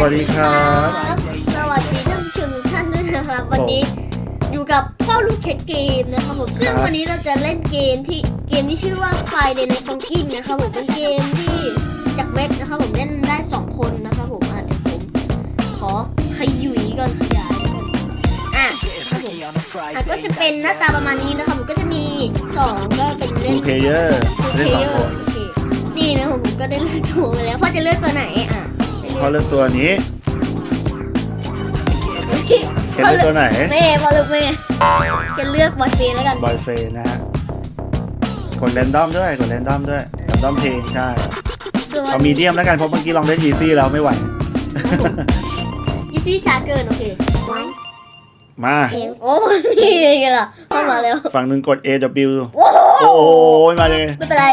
สวัสดีครับ สวัสดีท่านผู้ชมทุกท่านด้วยนะครับ วันนี้อยู่กับพ่อลูกเข็ดเกมนะครับผม ซึ่งครับวันนี้เราจะเล่นเกมที่เกมที่ชื่อว่าไฟในในฟองกินนะครับผม เป็นเกมที่จากเว็บนะครับผมเล่นได้สองคนนะครับผมอะเดี๋ยวผมขอขยุยก่อนขยายก่อนอะครับผมอะก็จะเป็นหน้าตาประมาณนี้นะครับผมก็จะมีสองก็เป็นเล่นทูเพเยอร์โอเล่นเคสองคนโอเคนี่นะผมก็ได้เลือกตัวไปแล้วพ่อจะเลือกตัวไหนอะ พอเลือกตัวนี้เคนเลือกตัวไหนแม่พ่อเลือกแม่จะเลือกบอลเฟนแล้วกันบอยเฟนนะฮะกดแรนดอมด้วยกดแรนดอมด้วยแรนดอมเพลงใช่ส่วนเอามีเดียมแล้วกันเพราะเมื่อกี้ลองเล่นยีซี่แล้วไม่ไหวยี่ซี่ช้าเกินโอเคมาโอ้นี่ไงล่ะเข้ามาแล้วฝั่งหนึ่งกด A W โอ้โหโอ้ยมาเลยไม่เป็นไร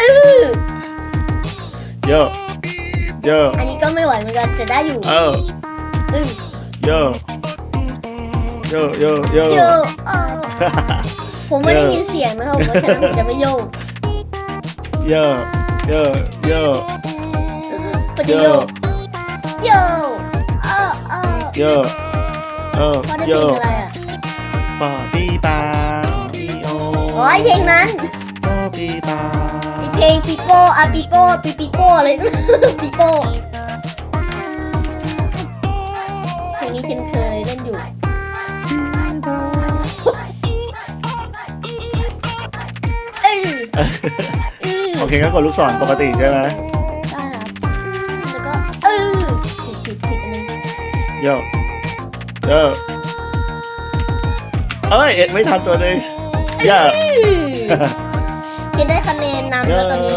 อื้อเยอะ เยอะอันนี้ก็ไม่ไหวเหมือนกันจะได้อยู่เอออื้อเยอะเยอะเยอะเยอะโยเออผมไม่ได้ยินเสียงนะครับผมเพราะฉะนั้นผมจะไม่โยกเยอะเยอะเยอะผมจะโยกโยเออเออเยอะเออพ่อได้เยเพลงอะอะไรอะปอปีปาปีโอโอ้ยเพลงนั้นปอปีปาอีเพ ลงปีโป้อะปีโป้ปีปีโป้อะไรปีโป้เพลงนี้เคนเคยเล่นอยู่เอ้ยเอ้ยโอเคก็กดลูกศรปกติใช่ไหมได้ครับแล้วก็เออผิดผิดผิดอันนึงเยอะเยอะเอ้ยเอ็ดไม่ทันตัวเลยเยอะเคนได้คะแนน นำเยแล้อะวตอนนี้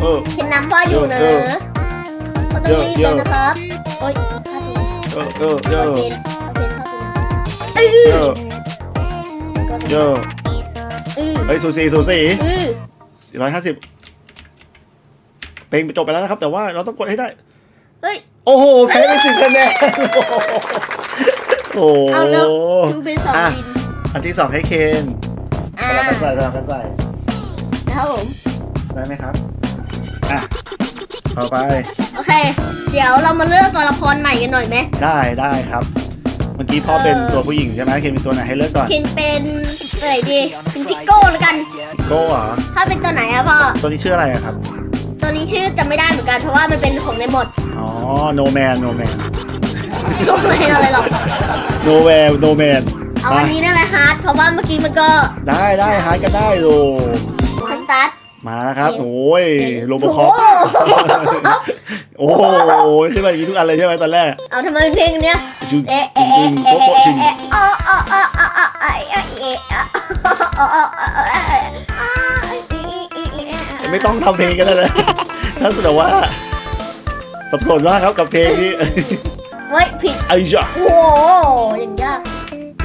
เออเคนนำพ่ออยู่นะเยอะพ่อต้องรีบเยเลอะยนะครับโอ๊ยพลาดตรงนี้เออเออเยเอาอะเฟนเอาเฟนเข้าตรงนี้เอเยออะก็เยอะเออเฮ้ยสูสีสูสีเออสี่ร้อยห้าสิบเพลงจบไปแล้วนะครับ แต่ว่าเราต้องกดให้ได้ เฮ้ย โอ้โหแพ้ไปสิบคะแนนโอ้โหเอาแล้วดูเป็นสองอะวินอันที่สองให้เคนอ่าสลับกันใส่สลับกันใส่ นะครับผมได้ไหมครับอะต่อไปโอเค เดี๋ยวเรามาเลือกตัวละครใหม่กันหน่อยไหมได้ได้ครับ เมื่อกี้พ่อเป็นเออตัวผู้หญิงใช่ไหมเคนเป็นตัวไหนให้เลือกก่อนเคนเป็นอะไรดีเป็นพิกโก้แล้วกันโก้เหรอถ้าเป็นตัวไหนอะพ่อตัวนี้ชื่ออะไรอะครับ ตัวนี้ชื่อจำไม่ได้เหมือนกันเพราะว่ามันเป็นของในหมดอ๋อ no man no man ช่วงไม่อะไรหรอก no where no man เอาวันนี้ได้ไหมฮาร์ดเพราะว่าเมื่อกี้มันก็ได้ได้หายก็ได้โลส ตาร์ทมาแล้วครับ โอเคโอ้ยโลบคอปโอ้โหโอ้โหขึ้นมาอย่างนี้ทุกอันเลยใช่ไหมตอนแรก เอาทำไมเป็นเพลงเนี้ยจุดเอะดึเอะงเอะโป๊ะเอะโป๊ะชิงเอะอ๋ออ๋ออ๋ออ๋ออ๋อเอะเอะเอะอ๋ออ๋ออ๋อเอะเอะไม่ต้องทำเพลงกันแล้วนะถ้าสมมติว่าสับสนมากครับกับเพลงนี้เฮ้ยผิดไอ้จ้ะโอ้โหอย่างยาก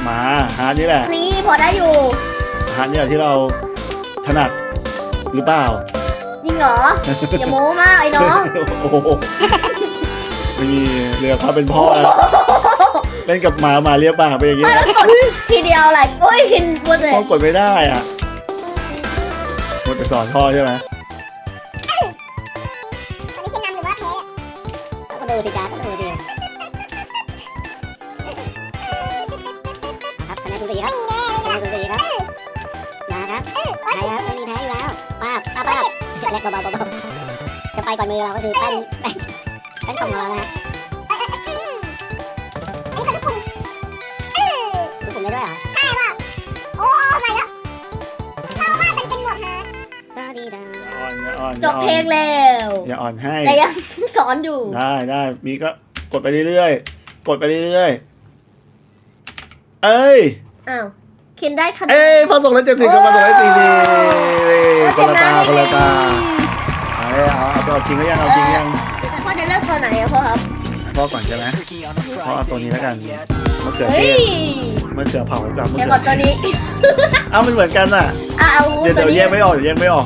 มาฮาร์ดนี่แหละนี่พอได้อยู่ฮาร์ดนี่แหละที่เราถนัด หรือเปล่าจริงเหรอ อย่าโม้มากไอ้น้องโอ้โหไม่มีเรือความเป็นพ่อแล้วเล่นกับหมาหมาเรียบป่าไปอย่างเงี้ไม่ยแล้วกดทีเดียวอะไรโอ้ยพินบัวเลยพ่อกดไม่ได้อะกดจะสอนพ่อใช่ไหมก็ดูสิจ้าก็ดูสิครับคะแนนสูสีครับคะแนนสูสีครับนะครับใครครับ ป้าบเล็กเบาๆเบาๆจะไปก่อนมือเราก็คือแป้นแป้นแป้นของเรานะฮะทุกคนได้ด้วยเหรอสวัสดีจ้าอ่อนอย่าอ่อนจบเพลงแล้วอย่าอ่อนให้แต่ยังสอนอยู่ได้ได้มีก็กดไปเรื่อยๆกดไปเรื่อยๆเอ้ยอ้าว เคนได้คะแนเอ้ยนพอส่งแล้วเจ็ดสิบก็มาส่งแล้วสี่สิบโอคนละตาเคนนะคนละตาได้เอาเอาเอาเอาจริงก็ยังเอาจริงยังพ่อจะเลือกตัวไหนอะพ่อครับ พ่อก่อนใช่ไหมพ่อเอาตัวนี้แล้วกันมะเขือเทเฮ้ยศมะเขือเผากับมะเดี๋ยวเขืก่อนตัวนี้เอ้ามันเหมือนกันน่ะอะเอาเดี๋ยวตัวเดี๋ยวนี้แยกไม่ออกเดี๋ยวแยกไม่ออก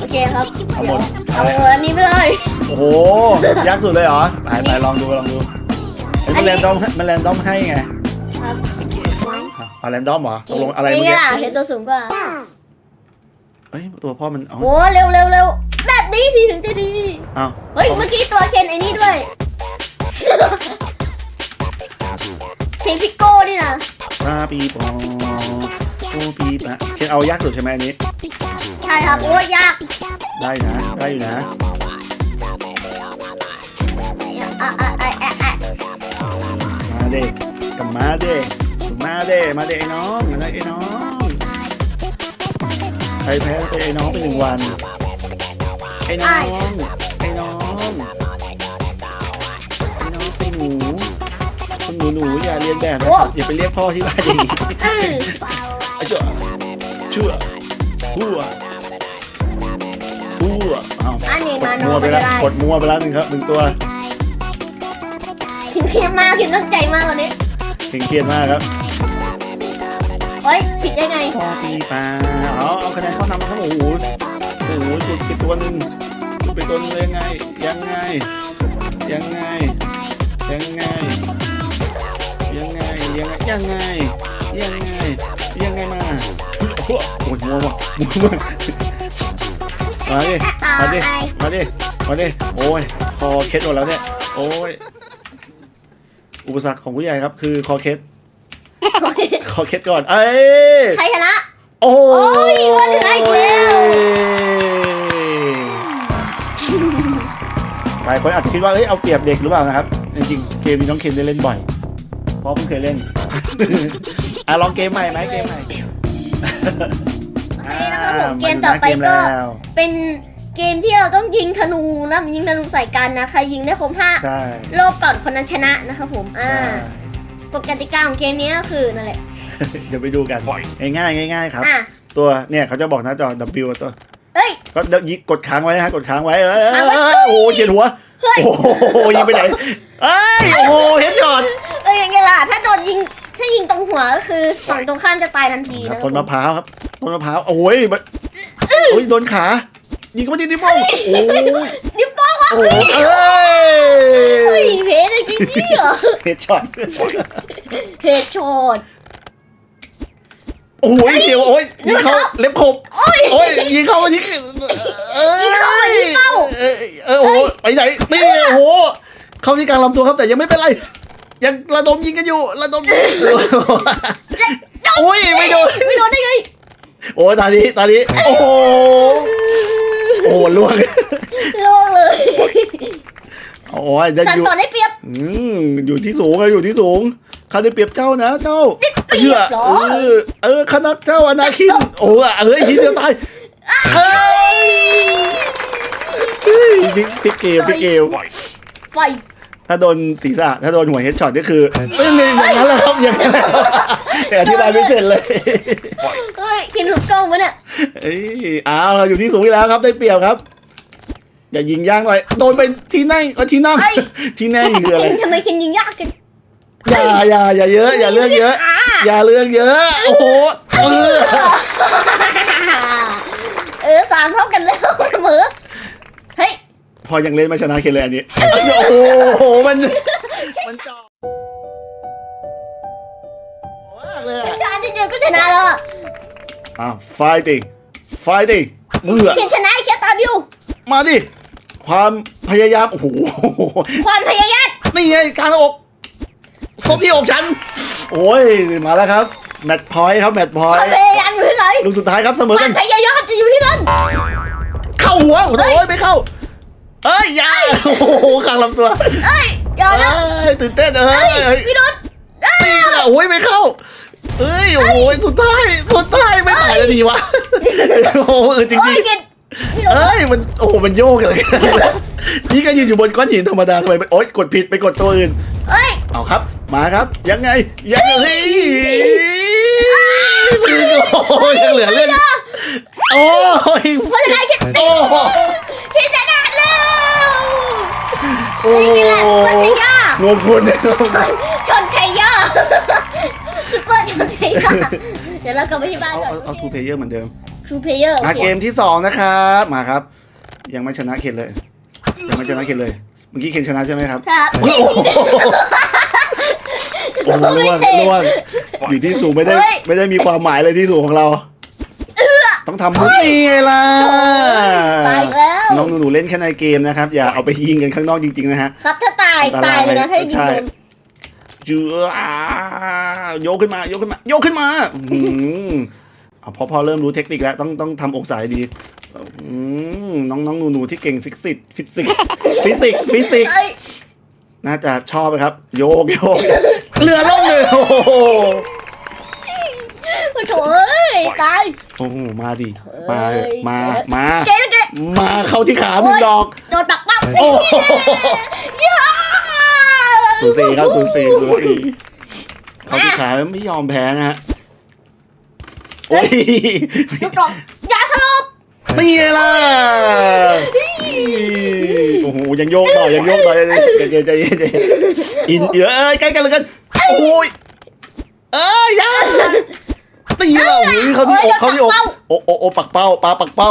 โอเคครับเอาหมดเอาอันนี้ไปเลย โอ้โหยากสุดเลยเหรอไปไปลองดูลองดูเอ้ยมันแรนดอมมันแรนดอมให้ไงครับอะ เอาแรนดอมเหรอตกลงอะไรนี่เมื่อไงกี้ล่ะเห็นตัวสูงกว่าเอ้ยตัวพ่อมันเอาโอ้เร็วเร็วเร็วแบบนี้สิถึงจะดีอ้าวเฮ้ย เมื่อกี้ตัวเคนไอ้นี่ด้วย เพลงพิกโก้นี่นะปาปีปอปูปีปะเคนเอายากสุดใช่ไหมอันนี้ ใช่ครับ โอ้ยยากได้นะ ได้อยู่นะ อะอะอะอะอะมาเด็กกับมาเด็ก มาเด็กมาเด็กไอ้น้องมาเด็กไอ้น้องใครแพ้ไปไอ้น้องไปหนึ่งวัน ไอ้น้องไอ้น้องไอ้น้องไอ้หนูคุณหนูหนูอย่าเรียนแบบนะครับอย่าไปเรียกพ่อที่บ้านอย่างนี้อืมไอ้เจ้าชั่วหัวหัวเอาอันนี้กมาดโนมัวไปไปแล้วได้กดมัวไปแล้วหนึ่งครับหนึ่งตัวคิดเครียดมากคิดตั้งใจมากวันนี้เข่งเครียดมากครับเฮ้ยคิดได้ไงพอปีปลาเอาเอาคะแนนเข้านำมาครับโอ้โหโอ้โหหลุดไปตัวหนึ่งหลุดไปตัวหนึงเลยยังไง ยังไง ยังไง ยังไง ยังไง ยังไง ยังไง ยังไง ยังไงมาโอ้โหปวดมัวว่ะมัวมากมาดิ มาดิ มาดิ มาดิ โอ้ย คอเคล็ดหมดแล้วเนี่ย โอ้ย อุปสรรคของผู้ใหญ่ครับ คือคอเคล็ดค อเคล็ดก่อน เอ้ยใครชนะ โอ้โอ้ยมาถึงอีกแล้ว หลายคนอาจจะคิดว่าเอ้ยเอาเปรียบเด็กหรือเปล่านะครับ จริงๆเกมนี้น้องเคนได้เล่นบ่อย เพราะเพิ่งเคยเล่น อะลองเกมใหม่ไหมเกมใหม่โอเคนะครับผมเกมต่อไปาาก็เแล้วเป็นเกมที่เราต้องยิงธนูนะยิงธนูใส่กันนะ ใครยิงได้ครบห้าใช่โลกก่อนคนนั้นชนะนะครับผมอ่า ใช่ กฎกติกาของเกมนี้ก็คือนั่นแหละ เดี๋ยวไปดูกันง่ายๆง่ายๆครับ อะ ตัวเนี่ยเขาจะบอกหน้าจอ W ตัวเอ้ย ก็เดี๋ยวยิงกดค้างไว้นะฮะกดค้างไว้เอ้ยค้างไว้ โอ้โหเฉียดหัวโอ้โหยิงไปไหนเอ้ยโอ้โหเฮดช็อตเอ้ยยังไงล่ะ ถ้าโดนยิง ถ้ายิงตรงหัวก็คือฝั่งตรงข้ามจะตายทันทีครับนะคต้รับนมะพร้าวครับต้นมะพร้าวโอ้ยมันโอ้ยโดนขายิงก็ไม่ได้ที่ป้องโอ้ยนิ้วโป้งวะ โอ้โหเอ้เฮ้ยยเพชรจริงๆเหรอเฮดช็อตเพชรโชดโอ้ยเขียวโอ้ยยิงเข้าเล็บขบโอ้ยยิงเข้ามาที่เอ้ยยิงเข้ามาที่เป้า เออเออโอ้โหไปไหนนี่โอ้โหเข้าที่กลางลำตัวครับแต่ยังไม่เป็นไร ยังระดมยิงกันอยู่ระดมโอ้ยไม่โดนไม่โดนได้ไงโอ้ยตานี้ตานี้โอ้โห โอ้โหล่วงโล่งเลยโอ้ยจะฉันอยู่ต่อได้เปรียบ อืมอยู่ที่สูงอะอยู่ที่สูงข้าได้เปรียบเจ้านะเจ้าเปรียบเชื่อเหรอ เออเออคณะเจ้าอนาคินโอ้ยเอ้ยทีเดียวตายเอ้ยเฮ้ยพี่พี่เกลพี่เกลไฟ ถ้าโดนศีรษะถ้าโดนหัวเฮดช็อตก็คือเอ้ยอย่างนั้นแหละครับอย่างนั้นแหละครับแต่อธิบายไม่เสร็จเลยเฮ้ยคินลูกกล้องปะเนี่ยเอ้ยเอาเราอยู่ที่สูงอีกแล้วครับได้เปรียบครับ อย่ายิงย่างหน่อยโดนไปที่นั่งเออที่นั่งที่นั่งคืออะไรคินทำไมคินยิงยากจังอย่าอย่าอย่าเยอะ อย่าเรื่องเยอะอ่าอย่าเรื่องเยอะโอ้โหเออเออสามเท่ากันแล้วเสมอเฮ้ย พอยังเล่นไม่ชนะเคนเลยอันนี้ โอ้โห มัน มันจอบมากเลยอะชนะทีเดียวก็ชนะแล้วอะอ้าว fighting fighting เมื่อ เขียนชนะไอ้แค่ตามอยู่มาดิ ความพยายาม โอ้โห ความพยายามนี่ไงกลารอกซบที่อกฉัน โอ้ย มาแล้วครับ แมตช์พอยต์ครับ แมตช์พอคยวามต์พยายามอยู่ที่ไหนลูกสุดท้ายครับเสมอคกัวานมพยายามจะอยู่ที่นั่น เข้าหัว โอ้โหไม่เข้าเอ้ยอยาโอ้โหกลางลำตัวเอ้ยอย่าเอ้นะยตื่นเต้นเอ้เอ้ยยเอ้ยพี่นุชเอ้ยตีอะโอ้ยไม่เข้าเอ้ยโอ้โหสุดท้ายสุดท้ายไม่ถ่ายแล้วดีวะโอ้โหเออจริงโอ้จยริงเกดพี่นุชเอ้ยมันโอ้โหมันโยกเลยนี่ก็ยืนอยู่บนก้อนหินธรรมดาทำไมไปโอ๊ยกดผิดไปกดตัวอื่น เอ้ยเอาครับ มาครับ ยังไง ยังไงเฮ้ยโอ้โหยังเหลือเรื่องโอ้ยเพราะฉะนั้นเกดโอ้โหพี่ชนะแล้ว โอ้นี่โหแหละซุปเปอร์ชัยยางงคุณชนชัยยาซุปเปอร์ชนชัยยาเดี๋ยวเรากลับไปที่บ้านเอาก่อนเอาเอาทูเพเยอร์เหมือนเดิมทูเพเยอร์มาเกมที่สองนะครับมาครับ ยังไม่ชนะเคนเลยยังไม่ชนะเคนเลยเมื่อกี้เคนชนะใช่ไหมครับครับโอ้โหโอ้โหล้วนล้วนอยู่ที่สูงไม่ได้ ไม่ได้มีความหมายเลยที่สูงของเรา ต้องทำมุกนี่ไงล่ะตายแล้วน้องหนูๆเล่นแค่ในเกมนะครับ อย่าเอาไปยิงกันข้างนอกจริงๆนะฮะครับถ้าตายอันตรายตายเลยนะถ้ายิงใช่โดนเจืออ่าโยกขึ้นมาโยกขึ้นมาโยกขึ้นมาอืมเอาพอพอเริ่มรู้เทคนิคแล้วต้องต้องทำองศาให้ดีอืมน้องน้องหนูหนูๆที่เก่งฟิสิกส์ฟิสิกส์ฟิสิกส์ฟิสิกส์เอ้ยน่าจะชอบนะครับ โยกโยกเรือล่มเลยโอ้ โหโอ้โถเอ้ยตาย โอ้โหมาดิมาเอ้ย มาเจ๊มาเจ๊เจ๊มาเข้าที่ขามึงดอก โดนปักเป้าโอ้โหเย้สูสีครับสูสีสูสีเข้าที่ขาไม่ยอมแพ้นะฮะโอ้ยลูกดอกยาสลบนี่ไงล่ะโอ้โหยังโยกต่อยังโยกต่อใจเย็นใจเย็นใจเย็นอินเยอะเอ้ยใกล้กันเลยกันโอ้ยเอ้ยยัง ตีเราโอ้ยเขาที่อกเขาที่อกโอ้โอ้โอ้ปักเป้าปลาปักเป้า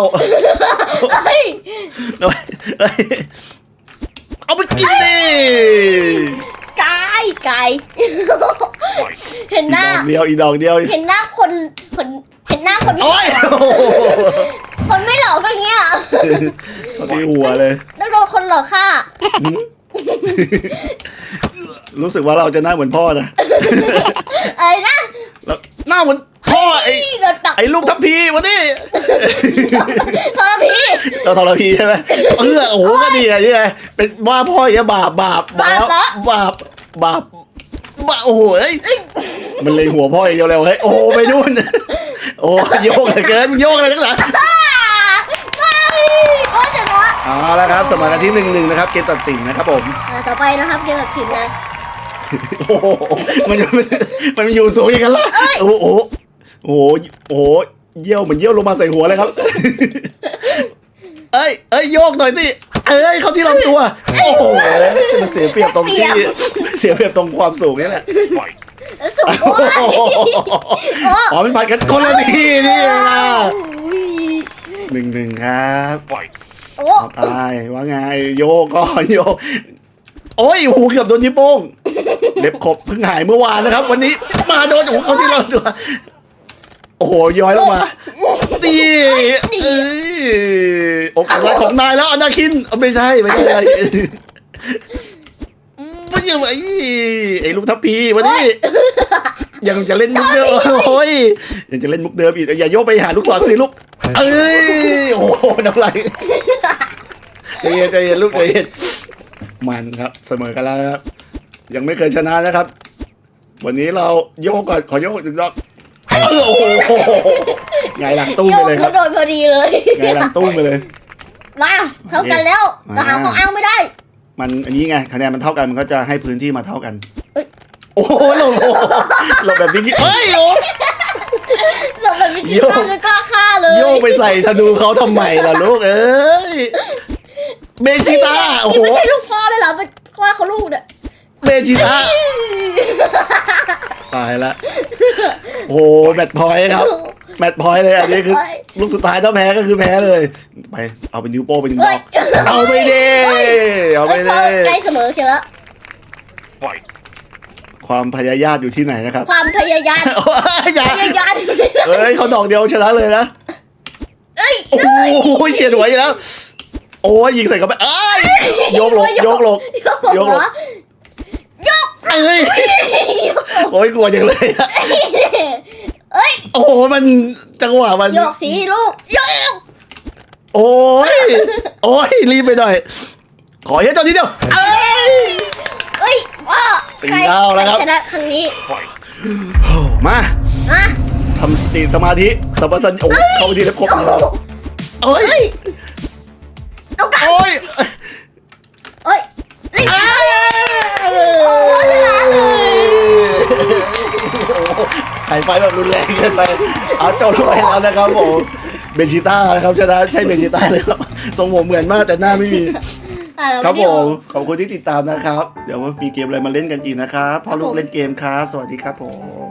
เฮ้ยเอ้ยเอ้ยเอาไปกินดิกายกายเห็นอีหน้าดอกเดียวอีดอกเดียวเห็นหน้าคนคนเห็นหน้าคนไม่โอ้ยโอ้โหคนไม่หล่อก็เงี้ยเขาที่หัวเลยแล้วโดนคนหล่อฆ่า รู้สึกว่าเราจะหน้าเหมือนพ่อนะอะไรนะแล้วหน้าเหมือนพ่อไอ้โดนปักไอ้ลูกทัพพีวะนี่ทรพีเราทรพีใช่ไหมเออโอ้โหก็ดีไงนี่ไงเป็นว่าพ่ออย่างเงี้ยบาปบาปบาปบาปบาปบาปโอ้โหเอ้ยมันเลยหัวพ่ออย่างเดียวเลยเฮ้ยโอ้โหไปนู่นโอ้โยกเหลือเกินโยกอะไรนักหนาอ้าไม่โอ้ยชนะเอาละครับ สมการที่หนึ่งหนึ่งนะครับ เกมตัดสินนะครับผม อ่าต่อไปนะครับเกมตัดสินนะ โอ้โหมันมันมันอยู่สูงอย่างนั้นละโอ้โหโอ้โหโอ้โหเยี่ยวเหมือนเยี่ยวลงมาใส่หัวเลยครับ เอ้ยเอ้ยโยกหน่อยสิเอ้ยเขาที่ลำตัวโอ้โหมันเสียเปรียบตรงที่เสียเปรียบตรงความสูงนี่แหละสูงโอ้โอ้ยโหอ๋อมันผัดกันคนละที่นี่นะอุ้ยหนึ่งหนึ่งครับโอ้เอาตายว่าไงโยกก่อนโยกโอ้ยหูเกือบโดนยิ้โป้ง เล็บขบเพิ่งหายเมื่อวานนะครับ วันนี้มาโดนหูเขาที่เราตัวโอ้โหย้อยลงมาตีเอ้ยโอกาสแรกของนายแล้วอนาคินเอาไม่ใช่ไม่ใช่อะไรไม่ใช่ไอ้ไอ้ลูกทัพพีวันนี้ยังจะเล่นมุกเดิมโอ้ยยังจะเล่นมุกเดิมอีกอย่าโยกไปหาลูกศรสิลูกเอ้ยโอ้โหน้ำลายใจเย็นใจเย็นลูกใจเย็นมันครับ เสมอกันแล้วครับ ยังไม่เคยชนะนะครับ วันนี้เราโยกก่อนขอโยกจุดยอดเออโอ้โหไงหลังตุ้มโยไปกเลยคก็รับโดนพอดีเลยไงหลังตุ้มไปเลย มาเท่ากันแล้วมาแต่หาของอ้างไม่ได้ มันอันนี้ไงคะแนนมันเท่ากันมันก็จะให้พื้นที่มาเท่ากันเอ้ย โอ้โหหลบหลบแบบนี้เอ้ยโอ้ เราแบบวิธีโยกการเลยกล้าฆ่าเลยโยกไปใส่ธนูเขาทำไมล่ะลูกเอ้ยเบชิต้าโอ้โห นี่ไม่ใช่ลูกพ่อเลยเหรอเป็นว่าเขาลูกเนี่ย เบชิต้าตายละโอ้โหแมตช์พอยต์ครับ แมตช์พอยต์เลยอันนี้คือ ลูกสุดท้ายถ้าแพ้ก็คือแพ้เลย ไปเอาเป็นนิ้วโป้งไปหนึ่งดเฮ้อยกเอาไปเด้เอาไปเอ้ยพอเด้ใกล้เสมอเขียนแล้วความพยายามอยู่ที่ไหนนะครับ ความพยายามโอ้ยอย่าพยายามเอ้ยเขาดอกเดียวชนะเลยนะเอ้ยโอ้โหเฉียดหัวอีกแล้ว โอ้ยยิงใส่กันไปเอ้ยโยกหลบโยกหลบโยกเหรอ เอ้ยโอ้ยกลัวจังเลยอะเอ้ยโอ้โหมันจังหวะมัน โยกสีลูกโยกโอ้ยโอ้ยรีบไปหน่อย ขอเฮ้ยตอนนี้เดียวเอ้ย เอ้ยว่าสี่ดาวแล้วครับ ใชนะครั้งนี้มามาทำสติสมาธิสัมปชัญญะโอ้เข้าไปทีแล้วครบเอ้ยเอ้ยเอากันโอ้ยเอ้ยนี่เอ้ยโอ้ชนะเลย หายไปแบบรุนแรงเกินไป เอาเจ้าลงไปแล้วนะครับผม เบนชิต้านะครับชนะใช่เบนชิต้าเลยครับทรงผมเหมือนมากแต่หน้าไม่มีอ่าครับวิผดีโอมขอบคุณที่ติดตามนะครับ เดี๋ยวมีเกมอะไรมาเล่นกันอีกนะครับพ่อลูกเล่นเกมครับสวัสดีครับผม